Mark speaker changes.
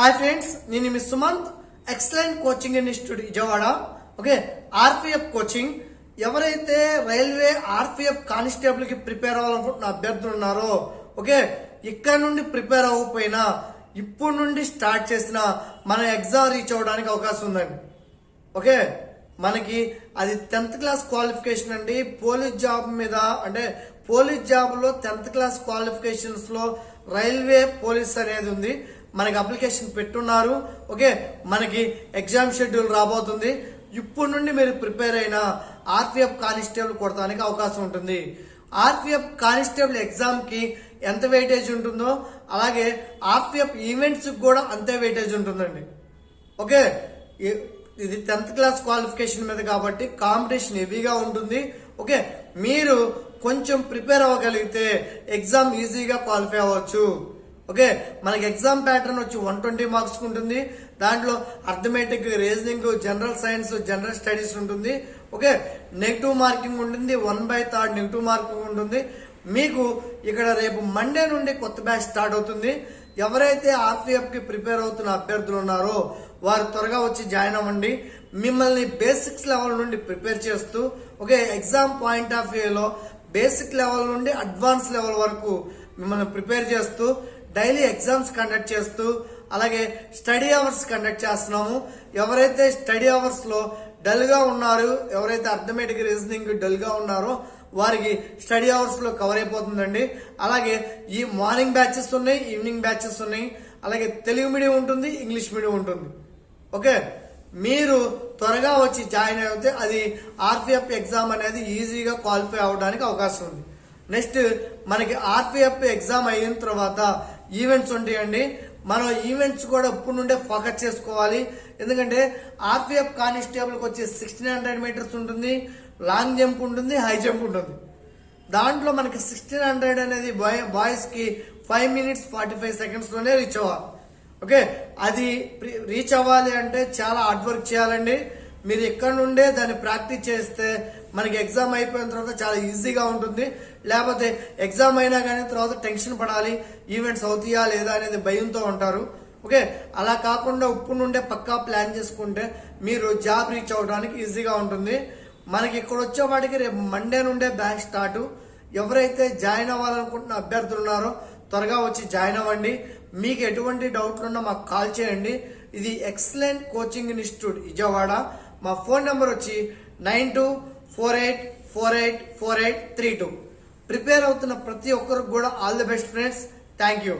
Speaker 1: Hi friends నేను మీ Sumanth excellent coaching institute Vijayawada. Okay RPF coaching ఎవరైతే railway RPF కానిస్టేబుల్కి prepare అవ్వాలనుకుంటున్న అభ్యర్థులు ఉన్నారో ఓకే ఇక్కడ నుండి ప్రిపేర్ అవ్వకపోయినా ఇప్పుడు నుండి స్టార్ట్ చేసిన మన ఎగ్జామ్ రీచ్ అవ్వడానికి అవకాశం ఉందండి. ఓకే మనకి అది టెన్త్ క్లాస్ క్వాలిఫికేషన్ అండి. పోలీస్ జాబ్ మీద అంటే పోలీస్ జాబ్లో టెన్త్ క్లాస్ క్వాలిఫికేషన్స్లో రైల్వే పోలీస్ అనేది ఉంది. మనకి అప్లికేషన్ పెట్టున్నారు. ఓకే మనకి ఎగ్జామ్ షెడ్యూల్ రాబోతుంది. ఇప్పుడు నుండి మీరు ప్రిపేర్ అయిన ఆర్పిఎఫ్ కానిస్టేబుల్ కొడతానికి అవకాశం ఉంటుంది. ఆర్పిఎఫ్ కానిస్టేబుల్ ఎగ్జామ్కి ఎంత వెయిటేజ్ ఉంటుందో అలాగే ఆర్పిఎఫ్ ఈవెంట్స్కి కూడా అంతే వెయిటేజ్ ఉంటుందండి. ఓకే ఇది టెన్త్ క్లాస్ క్వాలిఫికేషన్ మీద కాబట్టి కాంపిటీషన్ హెవీగా ఉంటుంది. ఓకే మీరు కొంచెం ప్రిపేర్ అవ్వగలిగితే ఎగ్జామ్ ఈజీగా క్వాలిఫై అవ్వచ్చు. ఓకే? మనకి ఎగ్జామ్ ప్యాటర్న్ వచ్చి వన్ ట్వంటీ మార్క్స్ ఉంటుంది. దాంట్లో arithmetic reasoning general science general studies ఉంటుంది. ఓకే? నెగిటివ్ మార్కింగ్ ఉంటుంది. One by third negative marking ఉంటుంది. మీకు ఇక్కడ రేపు మండే నుండి కొత్త బ్యాచ్ స్టార్ట్ అవుతుంది. ఎవరైతే ఆర్పిఎఫ్కి ప్రిపేర్ అవుతున్న అభ్యర్థులు ఉన్నారో వారు త్వరగా వచ్చి జాయిన్ అవ్వండి. మిమ్మల్ని బేసిక్స్ లెవెల్ నుండి ప్రిపేర్ చేస్తూ ఓకే? ఎగ్జామ్ పాయింట్ ఆఫ్ వ్యూలో బేసిక్ లెవెల్ నుండి అడ్వాన్స్ లెవెల్ వరకు మిమ్మల్ని ప్రిపేర్ చేస్తూ డైలీ ఎగ్జామ్స్ కండక్ట్ చేస్తూ అలాగే స్టడీ అవర్స్ కండక్ట్ చేస్తున్నాము. ఎవరైతే స్టడీ అవర్స్లో డల్గా ఉన్నారు ఎవరైతే అర్థమెటిక్ రీజనింగ్ డల్గా ఉన్నారో వారికి స్టడీ అవర్స్లో కవర్ అయిపోతుందండి. అలాగే ఈ మార్నింగ్ బ్యాచెస్ ఉన్నాయి ఈవినింగ్ బ్యాచెస్ ఉన్నాయి. అలాగే తెలుగు మీడియం ఉంటుంది ఇంగ్లీష్ మీడియం ఉంటుంది. ఓకే? మీరు త్వరగా వచ్చి జాయిన్ అయితే అది ఆర్పిఎఫ్ ఎగ్జామ్ అనేది ఈజీగా క్వాలిఫై అవడానికి అవకాశం ఉంది. నెక్స్ట్ మనకి ఆర్పిఎఫ్ ఎగ్జామ్ అయిన తర్వాత ఈవెంట్స్ ఉంటాయండి. మనం ఈవెంట్స్ కూడా ఇప్పుడు నుండే ఫోకస్ చేసుకోవాలి. ఎందుకంటే ఆర్పిఎఫ్ కానిస్టేబుల్కి వచ్చి సిక్స్టీన్ హండ్రెడ్ మీటర్స్ ఉంటుంది లాంగ్ జంప్ ఉంటుంది హై జంప్ ఉంటుంది. దాంట్లో మనకి సిక్స్టీన్ హండ్రెడ్ అనేది బాయ్ బాయ్స్కి ఫైవ్ మినిట్స్ ఫార్టీ ఫైవ్ సెకండ్స్లోనే రీచ్ అవ్వాలి. ఓకే అది రీచ్ అవ్వాలి అంటే చాలా హార్డ్ వర్క్ చేయాలండి. మీరు ఇక్కడ నుండే దాన్ని ప్రాక్టీస్ చేస్తే మనకి ఎగ్జామ్ అయిపోయిన తర్వాత చాలా ఈజీగా ఉంటుంది. లేకపోతే ఎగ్జామ్ అయినా కానీ తర్వాత టెన్షన్ పడాలి ఈవెంట్స్ అవుతాయా లేదా అనేది భయంతో ఉంటారు. ఓకే? అలా కాకుండా ఇప్పుడు నుండే పక్కా ప్లాన్ చేసుకుంటే మీరు జాబ్ రీచ్ అవడానికి ఈజీగా ఉంటుంది. మనకి ఇక్కడ వచ్చేవాడికి రేపు మండే నుండే బ్యాచ్ స్టార్ట్. ఎవరైతే జాయిన్ అవ్వాలనుకుంటున్న అభ్యర్థులు ఉన్నారో త్వరగా వచ్చి జాయిన్ అవ్వండి. మీకు ఎటువంటి డౌట్లు ఉన్నా మాకు కాల్ చేయండి. ఇది ఎక్సలెంట్ కోచింగ్ ఇన్స్టిట్యూట్ విజయవాడ. మా ఫోన్ నెంబర్ వచ్చి nine two four eight four eight four eight three two. Prepare అవుతున్న ప్రతి ఒక్కరికి కూడా all the best friends. Thank you.